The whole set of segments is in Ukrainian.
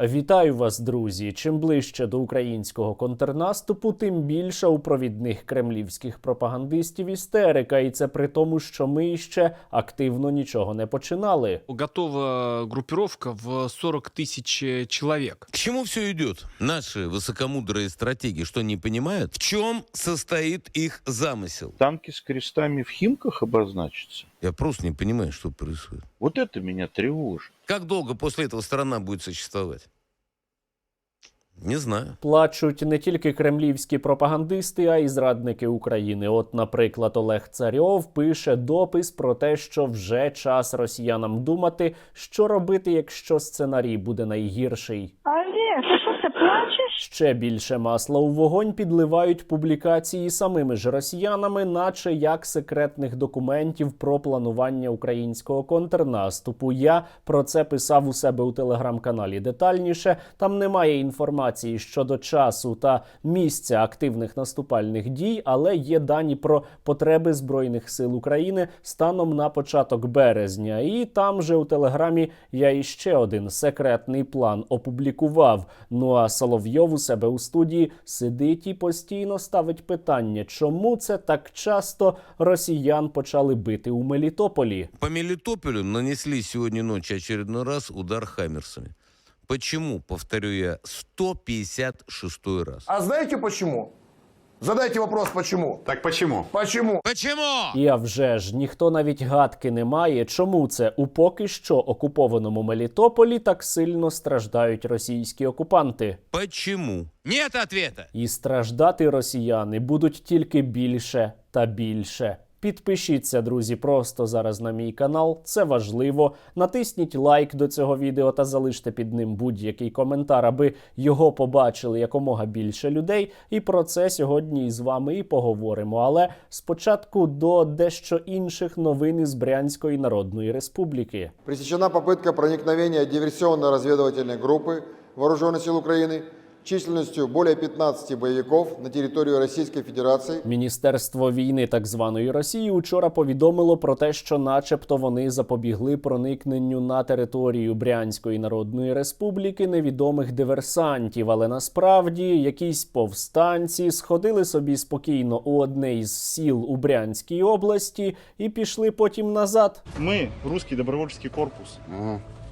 Вітаю вас, друзі! Чим ближче до українського контрнаступу, тим більше у провідних кремлівських пропагандистів істерика, і це при тому, що ми ще активно нічого не починали. готова группировка в 40 тысяч э, человек. К чему все идет? Наши высокомудрые стратеги что, не понимают? В чем состоит их замысел? танки с крестами в Химках обозначатся. Я просто не понимаю, что происходит. Вот это меня тревожит. Как долго после этого страна будет существовать? Не знаю. Плачуть не тільки кремлівські пропагандисти, а й зрадники України. От, наприклад, Олег Царьов пише допис про те, що вже час росіянам думати, що робити, якщо сценарій буде найгірший. Олег, це плачеш? Ще більше масла у вогонь підливають публікації самими ж росіянами, наче як секретних документів про планування українського контрнаступу. Я про це писав у себе у телеграм-каналі детальніше. Там немає інформації щодо часу та місця активних наступальних дій, але є дані про потреби збройних сил України станом на початок березня. І там же у телеграмі я іще один секретний план опублікував. Ну а Соловйов у себе у студії сидить і постійно ставить питання, чому це так часто росіян почали бити у Мелітополі. По Мелітополю нанесли сьогодні ночі очередний раз удар хаммерсами. Почему, повторю я, 156 раз? А знаете почему? Задайте вопрос, почему? Так почему? Почему? Почему? І а вже ж ніхто навіть гадки не має, чому це у поки що окупованому Мелітополі так сильно страждають російські окупанти. Почему? Нет ответа. І страждати росіяни будуть тільки більше та більше. Підпишіться, друзі, просто зараз на мій канал. Це важливо. Натисніть лайк до цього відео та залиште під ним будь-який коментар, аби його побачили якомога більше людей. І про це сьогодні із вами і поговоримо. Але спочатку до дещо інших новин із Брянської Народної Республіки. Пресечена попытка проникновения диверсионно-разведывательной группы Вооруженных сил Украины численностью более 15 боевиков на территорию Российской Федерации. Міністерство війни так званої Росії учора повідомило про те, що, начебто, вони запобігли проникненню на територію Брянської Народної Республіки невідомих диверсантів. Але насправді якісь повстанці сходили собі спокійно у одне із сіл у Брянській області і пішли потім назад. Мы, русский добровольческий корпус,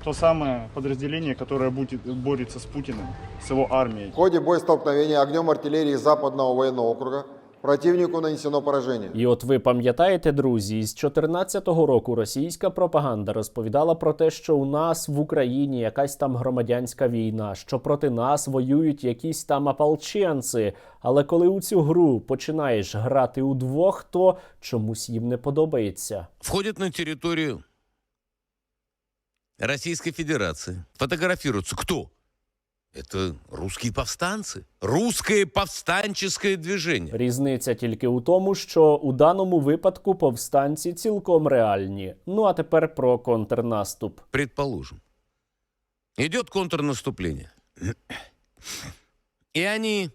то самое подразделение, которое будет, борется с Путиным, с его армией. В ходе боестолкновения огнем артиллерии Западного военного округа противнику нанесено поражение. І от ви пам'ятаєте, друзі, з 14-го року російська пропаганда розповідала про те, що у нас в Україні якась там громадянська війна, що проти нас воюють якісь там ополченці. Але коли у цю гру починаєш грати удвох, то чомусь їм не подобається. Входят на территорию Российской Федерации. Фотографируются кто? Это русские повстанцы. Русское повстанческое движение. Різниця тільки у тому, що у даному випадку повстанці цілком реальні. Ну а тепер про контрнаступ. Предположим. Идет контрнаступление. И они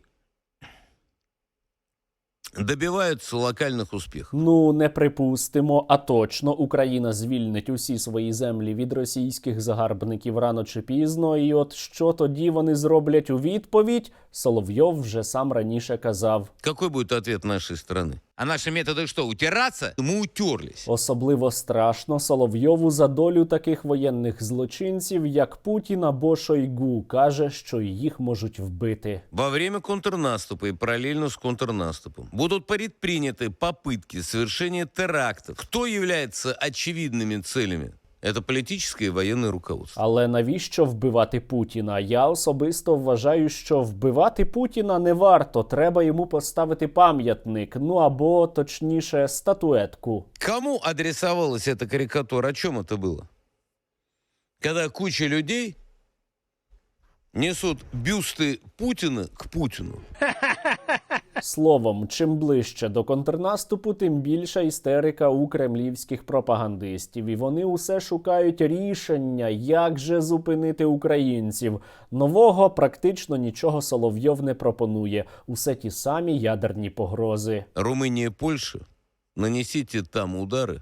добиваются локальних успіхів. Ну, не припустимо, а точно Україна звільнить усі свої землі від російських загарбників рано чи пізно. І от що тоді вони зроблять у відповідь? Соловйов вже сам раніше казав. Какой буде відповідь нашої страны? А наши методы что, утираться? Мы утерлись. Особливо страшно Соловйову за долю таких воєнних злочинців, як Путін або Шойгу, каже, що їх можуть вбити. Во время контрнаступа и параллельно с контрнаступом будут предприняты попытки совершения терактов. Кто является очевидными целями? Это политическое и военное руководство. Але навіщо вбивати Путіна? Я особисто вважаю, що вбивати Путіна не варто. Треба йому поставити пам'ятник, ну або точніше статуетку. Кому адресовалась эта карикатура? О чем это было? Когда куча людей несут бюсты Путина к Путину. Словом, чим ближче до контрнаступу, тим більша істерика у кремлівських пропагандистів. І вони усе шукають рішення, як же зупинити українців. Нового практично нічого Соловйов не пропонує. Усе ті самі ядерні погрози. Румунія, Польща, нанесіть там удары,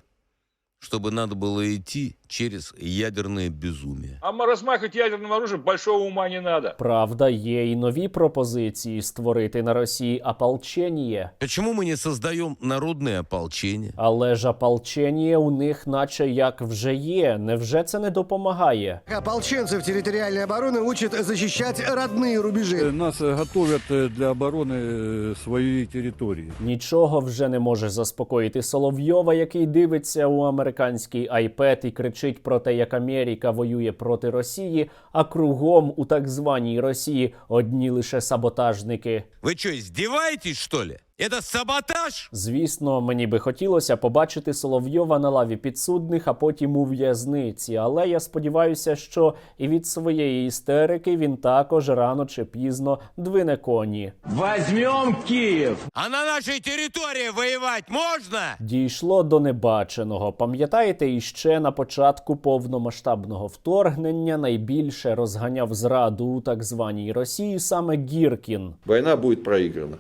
чтобы надо было идти через ядерное безумие. А размахивать ядерным оружием большого ума не надо. Правда, є і нові пропозиції створити на Росії ополчення. Почему мы не создаем народное ополчение? Але ж ополчення у них, наче як вже є. Невже це не допомагає? Ополченцев территориальной обороны учат защищать родные рубежи. Нас э, готовят э, для обороны э, своей территории. Нічого вже не може заспокоїти Соловйова, який дивиться у американський айпед і кричить про те, як Америка воює проти Росії, а кругом у так званій Росії одні лише саботажники. Ви що, здіваєтесь, що ли? Это саботаж? Звісно, мені би хотілося побачити Соловйова на лаві підсудних, а потім у в'язниці. Але я сподіваюся, що і від своєї істерики він також рано чи пізно двине коні. Возьмем Киев. А на нашей территории воевать можно? Дійшло до небаченого. Пам'ятаєте, іще на початку повномасштабного вторгнення найбільше розганяв зраду у так званій Росії саме Гіркін. Война будет проиграна.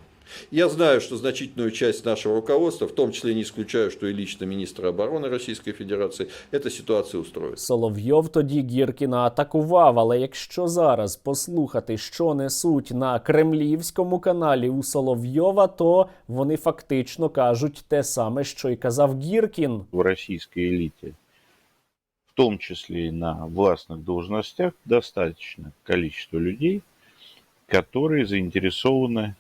Я знаю, что значительную часть нашего руководства, в том числе не исключаю, что и лично министра обороны Российской Федерации, эта ситуация устроит. Соловйов тоді Гіркіна атакував. Але якщо зараз послухати, що несуть на кремлівському каналі у Соловйова, то вони фактично кажуть те саме, що й казав Гіркін. В российской элите, в том числе и на властных должностях, достаточно количество людей, которые заинтересованы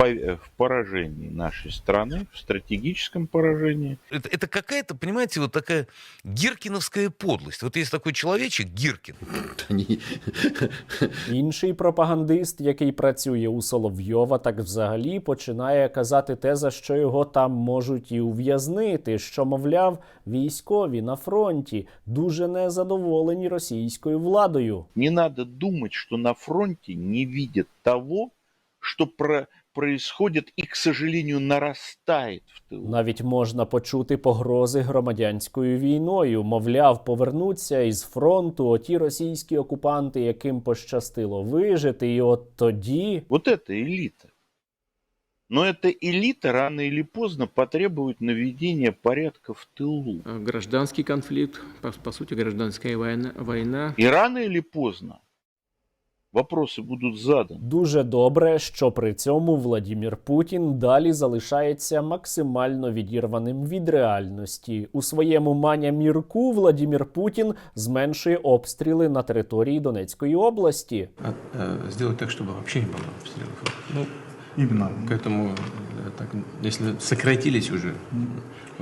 в пов- в поражении нашей страны, в стратегическом поражении. Это, это какая-то, понимаете, вот такая гиркиновская подлость. Вот есть такой человечек, Гиркин. Они Інший пропагандист, який працює у Соловйова, так взагалі починає казати те, за що його там можуть і ув'язнити. Що, мовляв, військові на фронті дуже незадоволені російською владою. Не надо думать, что на фронте не видят того, что про- происходит и, к сожалению, нарастает в тылу. Навіть можна почути погрози громадянською війною. Мовляв, повернуться із фронту оті російські окупанти, яким пощастило вижити, і от тоді. Вот это элита. Но эта элита рано или поздно потребует наведения порядка в тылу. Э, Гражданский конфликт, по, по сути, гражданская война, война. И рано или поздно вопросы будут заданы. Дуже добре, що при цьому Владімір Путін далі залишається максимально відірваним від реальності. У своєму маня мірку Владімір Путін зменшує обстріли на території Донецької області. сделать так, чтобы вообще не было обстрелов. Ну, Именно. к этому, э, так, если сократились уже,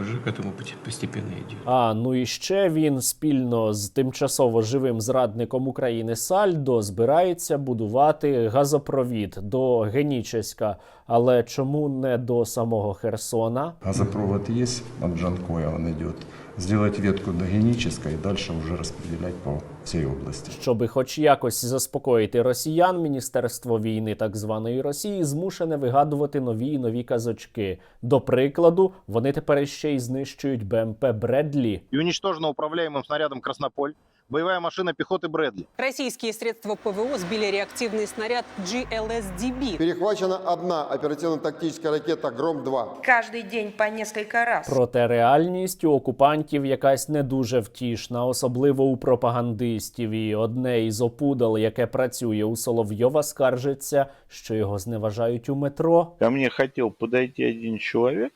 уже к этому постепенно йде. А ну і ще він спільно з тимчасово живим зрадником України Сальдо збирається будувати газопровід до Генічеська. Але чому не до самого Херсона? Газопровод є, от Джанкоя, он идет. Сделать ветку до Генической і далі вже розподіляти по всій області. Щоби хоч якось заспокоїти росіян, міністерство війни так званої Росії змушене вигадувати нові і нові казочки. До прикладу, вони тепер ще й знищують БМП Бредлі. і унічтожено управляємо снарядом Краснополь Боевая машина пехоты Брэдли. Российские средства ПВО сбили реактивный снаряд GLSDB. Перехвачена одна оперативно-тактическая ракета «Гром-2». Каждый день по несколько раз. Проте реальність у окупантів якась не дуже втішна, особливо у пропагандистів. І одне із опудал, яке працює у Соловйова, скаржиться, що його зневажають у метро. Ко мне хотел подойти один человек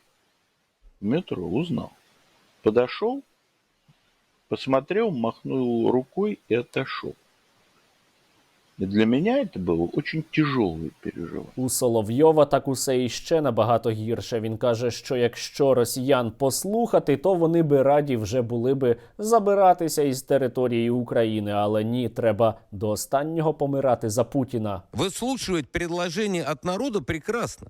в метро, узнал. Подошел, посмотрел, махнул рукой и отошел. И для меня это было очень тяжелое переживание. У Соловйова так усе іще набагато гірше. Він каже, що якщо росіян послухати, то вони би раді вже були би забиратися із території України. Але ні, треба до останнього помирати за Путіна. Выслушивать предложения от народа прекрасно.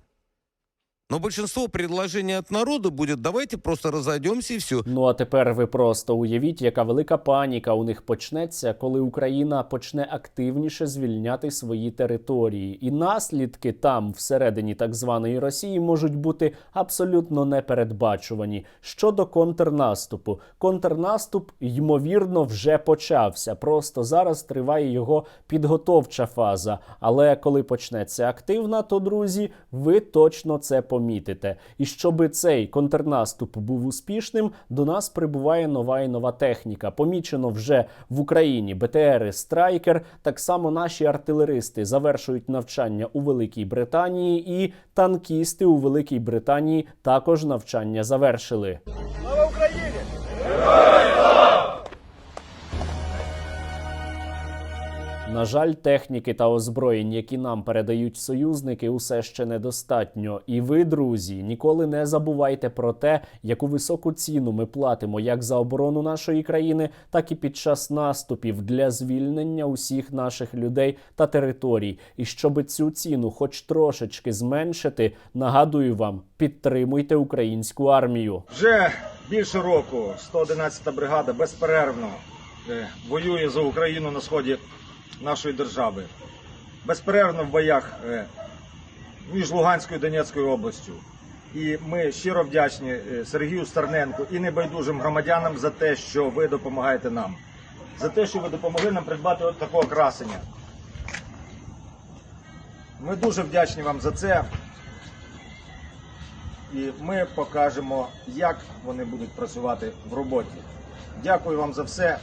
Но большинство предложений от народа будет давайте просто разойдемся и все. Ну а тепер ви просто уявіть, яка велика паніка у них почнеться, коли Україна почне активніше звільняти свої території, і наслідки там, всередині так званої Росії, можуть бути абсолютно непередбачувані. Щодо контрнаступу, контрнаступ ймовірно вже почався. Просто зараз триває його підготовча фаза. Але коли почнеться активна, то друзі, ви точно це помітите. І щоб цей контрнаступ був успішним, до нас прибуває нова і нова техніка. Помічено вже в Україні БТРи Страйкер. Так само наші артилеристи завершують навчання у Великій Британії, і танкісти у Великій Британії також навчання завершили. На жаль, техніки та озброєнь, які нам передають союзники, усе ще недостатньо. І ви, друзі, ніколи не забувайте про те, яку високу ціну ми платимо як за оборону нашої країни, так і під час наступів для звільнення усіх наших людей та територій. І щоб цю ціну, хоч трошечки зменшити, нагадую вам, підтримуйте українську армію. Вже більше року 111-та бригада безперервно е, воює за Україну на сході нашої держави. Безперервно в боях е, між Луганською і Донецькою областю. І ми щиро вдячні е, Сергію Стерненку і небайдужим громадянам за те, що ви допомагаєте нам, за те, що ви допомогли нам придбати от такого красення. Ми дуже вдячні вам за це. І ми покажемо, як вони будуть працювати в роботі. Дякую вам за все.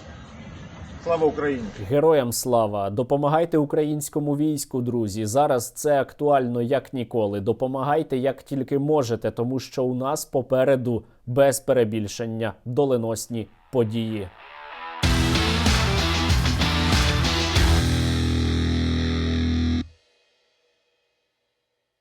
Слава Україні! Героям слава! Допомагайте українському війську, друзі. Зараз це актуально як ніколи. Допомагайте як тільки можете, тому що у нас попереду без перебільшення доленосні події.